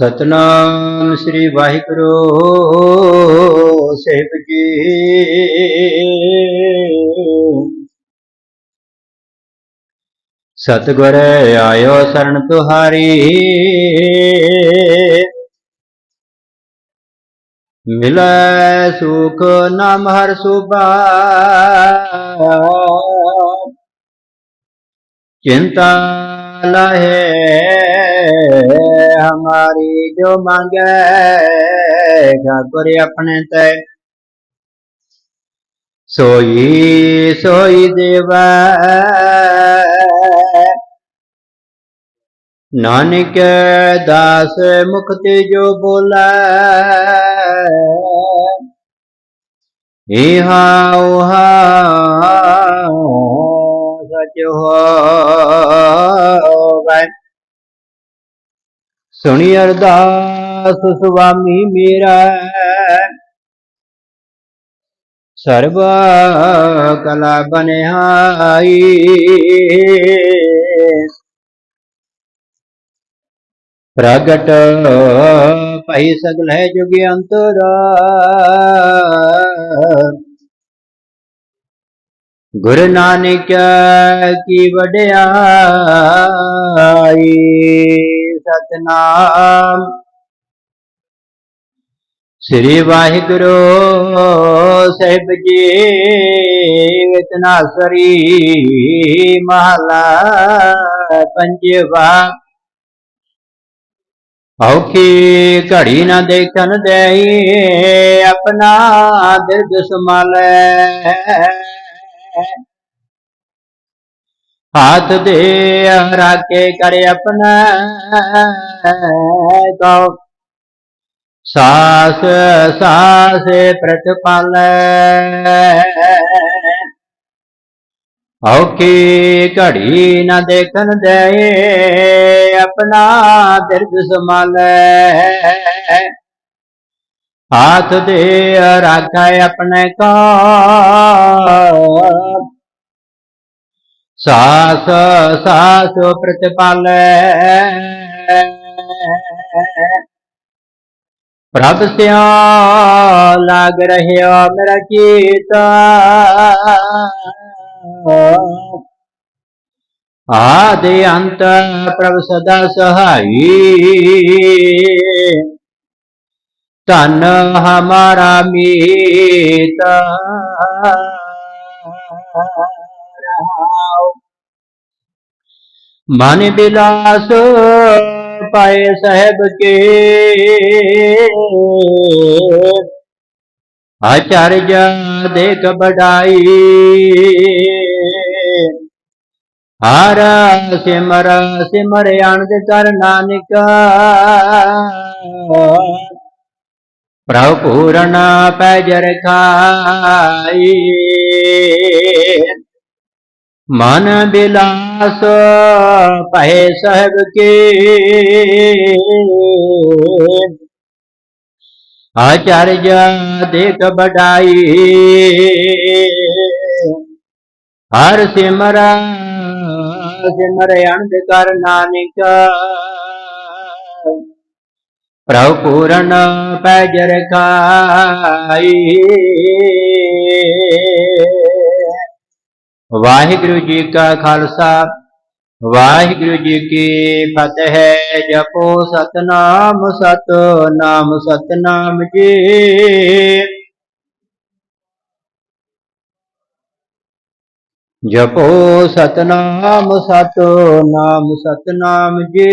ਸਤਨਾਮ ਸ੍ਰੀ ਵਾਹਿਗੁਰੂ, ਸਾਹਿਬ ਜੀ। ਸਤਿਗੁਰ ਆਇਓ ਸਰਣ ਤੁਹਾਰੀ। ਮਿਲੈ ਸੁਖ ਨਾਮ ਹਰ ਸੁਭਾ ਚਿੰਤਾ वाला है हमारी जो मांगे करे अपने तय सोई सोई देवा नानक दास मुक्ति जो बोला इहा उहा सच हो ਸੁਣੀ ਅਰਦਾਸ ਸੁਆਮੀ ਮੇਰਾ। ਸਰਬ ਕਲਾ ਬਨਿਆਈ। ਪ੍ਰਗਟ ਭਈ ਸਗਲ ਹੈ ਜੁਗ ਅੰਤਰ। ਗੁਰੂ ਨਾਨਕ ਕੀ ਵਡਿਆਈ। ਸਤਨਾਮ। ਸ੍ਰੀ ਵਾਹਿਗੁਰੂ ਸਾਹਿਬ ਜੀ ਇਤਨਾਸਰੀ ਮਹਲਾ ਪੰਜਵਾ। ਔਖੀ ਘੜੀ ਨਾ ਦੇਖਣ ਦੇਈ, ਆਪਣਾ ਦਿਰਦ ਸੰਭਾਲੇ ਹਾਥ ਦੇ ਰਾਖੇ ਕਰ ਆਪਣਾ ਕਉ ਸਾਸ ਸਾਸੇ ਪ੍ਰਤਪਾਲ ਔਕੀ ਘੜੀ ਨਾ ਦੇਖਣ ਦੇ ਆਪਣਾ ਦਿਰਗ ਸਮਾਲੈ ਹਾਥ ਦੇ ਰਾਖੇ ਆਪਣੇ ਕੋ ਸਾਸ ਸਾਸ ਪ੍ਰਤਿਪਾਲੈ ਪ੍ਰਭ ਸਿਆ ਲਾਗ ਰਹਿਆ ਮੇਰਾ ਕੀਤਾ ਆਦਿ ਅੰਤ ਪ੍ਰਭ ਸਦਾ ਸਹਾਈ। ਤਨ ਹਮਾਰਾ ਮੀਤਾ। ਮਨ ਬਿਲਾਸ ਪਾਏ ਸਹਿਬ ਕੇ ਆਚਾਰਜ ਦੇਖ ਬੜਾਈ ਹਰ ਸਿਮਰ ਸਿਮਰ ਆਨੰਦ ਕਰ ਨਾਨਕ ਪ੍ਰਭ ਪੂਰਨ ਪੈਜ ਰਖਾਈ ਮਨ ਬਿਲਾਸ ਪਹਿ ਸਹਿਬ ਕੇ। ਆਚਾਰਜ ਦੇਖ ਬੜਾਈ ਹਰ ਸਿਮਰ ਸਿਮਰ ਅਨੰਦ ਕਰ ਨਾਨਕ। ਪ੍ਰਭ ਪੂਰਨ ਪੈਜ ਰਖਾਈ ਵਾਹਿਗੁਰੂ ਜੀ ਕਾ ਖਾਲਸਾ, ਵਾਹਿਗੁਰੂ ਜੀ ਕੀ ਫਤਿਹ। ਜਪੋ ਸਤਨਾਮ ਸਤਨਾਮ ਸਤਨਾਮ ਜੀ। ਜਪੋ ਸਤਨਾਮ ਸਤਨਾਮ ਸਤਨਾਮ ਜੀ।